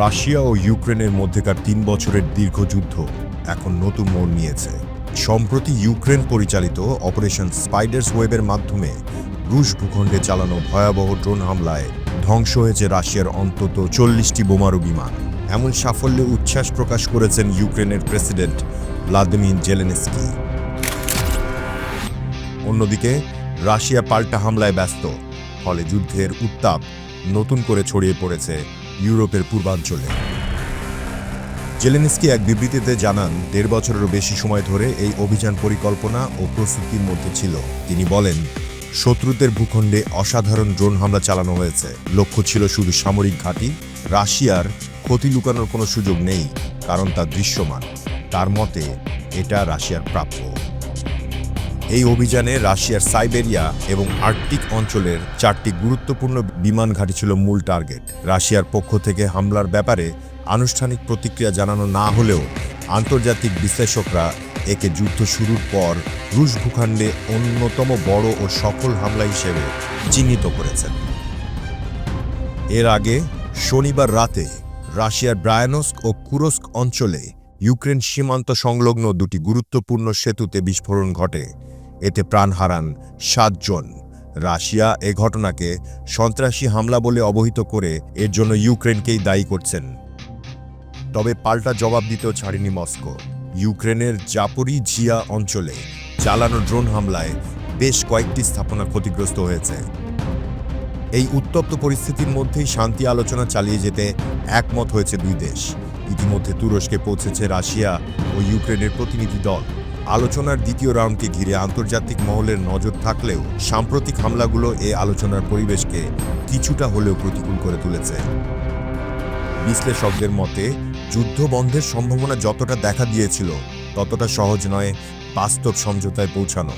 Russia ও ইউক্রেনের মধ্যেকার তিন বছরের দীর্ঘ যুদ্ধ এখন নতুন মোড় নিয়েছে। সম্প্রতি ইউক্রেন পরিচালিত অপারেশন স্পাইডার্স ওয়েবের মাধ্যমে রুশ ভূখণ্ডে চালানো ভয়াবহ ড্রোন হামলায় ধ্বংস হয়েছে রাশিয়ার অন্তত চল্লিশটি বোমারু বিমান। এমন সাফল্যে উচ্ছ্বাস প্রকাশ করেছেন ইউক্রেনের প্রেসিডেন্ট ভ্লাদিমির জেলেনস্কি। অন্যদিকে, রাশিয়া পাল্টা হামলায় ব্যস্ত, ফলে যুদ্ধের উত্তাপ নতুন করে ছড়িয়ে পড়েছে ইউরোপের পূর্বাঞ্চলে। জেলেনস্কি এক বিবৃতিতে জানান, দেড় বছরেরও বেশি সময় ধরে এই অভিযান পরিকল্পনা ও প্রস্তুতির মধ্যে ছিল। তিনি বলেন, শত্রুদের ভূখণ্ডে অসাধারণ ড্রোন হামলা চালানো হয়েছে। লক্ষ্য ছিল শুধু সামরিক ঘাঁটি, রাশিয়ার ক্ষতি লুকানোর কোনো সুযোগ নেই, কারণ তা দৃশ্যমান। তার মতে, এটা রাশিয়ার প্রাপ্য। এই অভিযানে রাশিয়ার সাইবেরিয়া এবং আর্কটিক অঞ্চলের চারটি গুরুত্বপূর্ণ বিমান ঘাঁটি ছিল মূল টার্গেট। রাশিয়ার পক্ষ থেকে হামলার ব্যাপারে আনুষ্ঠানিক প্রতিক্রিয়া জানানো না হলেও আন্তর্জাতিক বিশ্লেষকরা একে যুদ্ধ শুরুর পর রুশ ভূখণ্ডে অন্যতম বড় ও সফল হামলা হিসেবে চিহ্নিত করেছেন। এর আগে শনিবার রাতে রাশিয়ার ব্রায়ানস্ক ও কুরস্ক অঞ্চলে ইউক্রেন সীমান্ত সংলগ্ন দুটি গুরুত্বপূর্ণ সেতুতে বিস্ফোরণ ঘটে। এতে প্রাণ হারান সাতজন। রাশিয়া এ ঘটনাকে সন্ত্রাসী হামলা বলে অবহিত করে এর জন্য ইউক্রেনকেই দায়ী করছেন। তবে পাল্টা জবাব দিতেও ছাড়েনি মস্কো। ইউক্রেনের জাপরি জিয়া অঞ্চলে চালানো ড্রোন হামলায় বেশ কয়েকটি স্থাপনা ক্ষতিগ্রস্ত হয়েছে। এই উত্তপ্ত পরিস্থিতির মধ্যেই শান্তি আলোচনা চালিয়ে যেতে একমত হয়েছে দুই দেশ। ইতিমধ্যে তুরস্কে পৌঁছেছে রাশিয়া ও ইউক্রেনের প্রতিনিধি দল। আলোচনার দ্বিতীয় রাউন্ডকে ঘিরে আন্তর্জাতিক মহলের নজর থাকলেও সাম্প্রতিক হামলাগুলো এ আলোচনার পরিবেশকে কিছুটা হলেও প্রতিকূল করে তুলেছে। বিশ্লেষকদের মতে, যুদ্ধ বন্ধের সম্ভাবনা যতটা দেখা দিয়েছিল, ততটা সহজ নয় বাস্তব সমঝোতায় পৌঁছানো।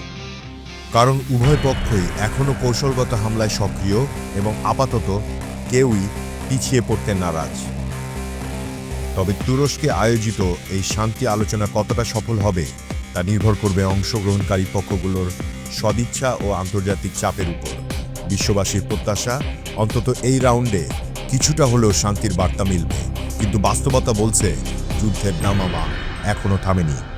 কারণ উভয় পক্ষই এখনও কৌশলগত হামলায় সক্রিয় এবং আপাতত কেউই পিছিয়ে পড়তে নারাজ। তবে তুরস্কে আয়োজিত এই শান্তি আলোচনা কতটা সফল হবে তা নির্ভর করবে অংশগ্রহণকারী পক্ষগুলোর সদিচ্ছা ও আন্তর্জাতিক চাপের উপর। বিশ্ববাসীর প্রত্যাশা, অন্তত এই রাউন্ডে কিছুটা হলেও শান্তির বার্তা মিলবে। কিন্তু বাস্তবতা বলছে, যুদ্ধের নামামা এখনও থামেনি।